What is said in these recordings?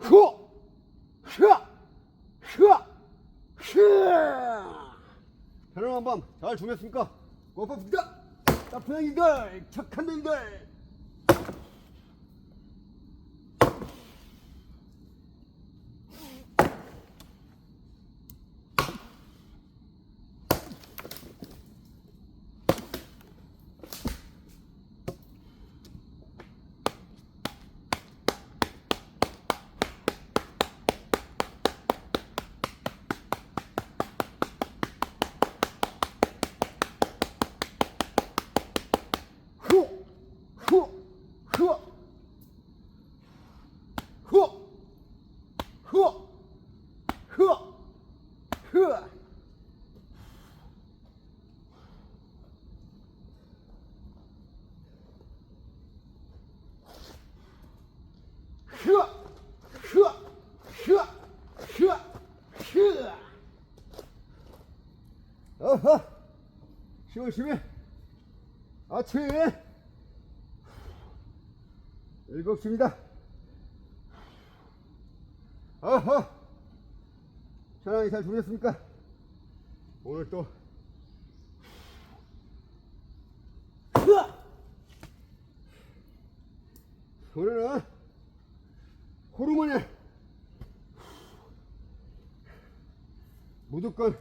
후! 슈아! 슈아! 슈아! 편안한 밤잘 주무셨습니까? 고맙습니다! 나쁜 행인들! 착한 행인들! 후! 후! 후! 후! 흐! 흐! 흐! 흐! 흐! 어허! 시원시원! 아침! 일곱 시입니다. 어허! 편안히 잘 주무셨습니까? 오늘 또 오늘은 호르몬에 무조건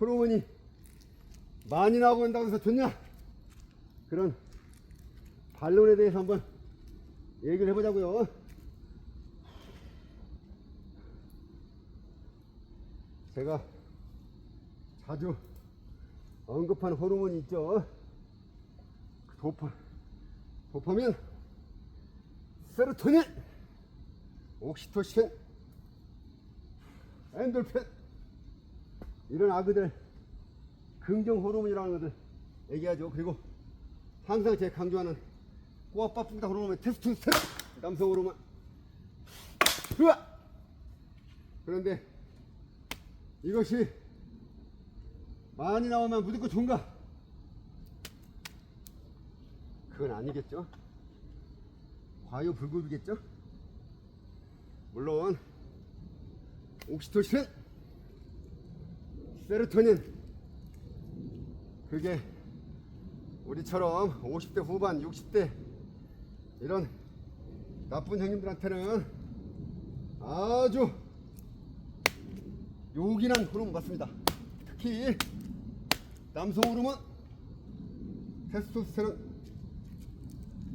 호르몬이 많이 나오고 있다고 해서 좋냐? 그런 반론에 대해서 한번 얘기를 해보자고요. 제가 자주 언급한 호르몬이 있죠. 그 도파, 도파민, 세로토닌, 옥시토신, 엔돌핀 이런 아그들 긍정 호르몬이라는 것을 얘기하죠. 그리고 항상 제가 강조하는 꼬아빠쁘다 호르몬 테스토스테론 남성 호르몬. 으아! 그런데 이것이 많이 나오면 무조건 좋은가? 그건 아니겠죠. 과유불급이겠죠. 물론 옥시토신, 세로토닌 그게 우리처럼 50대 후반, 60대 이런 나쁜 형님들한테는 아주 요긴한 호르몬 같습니다. 특히 남성 호르몬 테스토스테론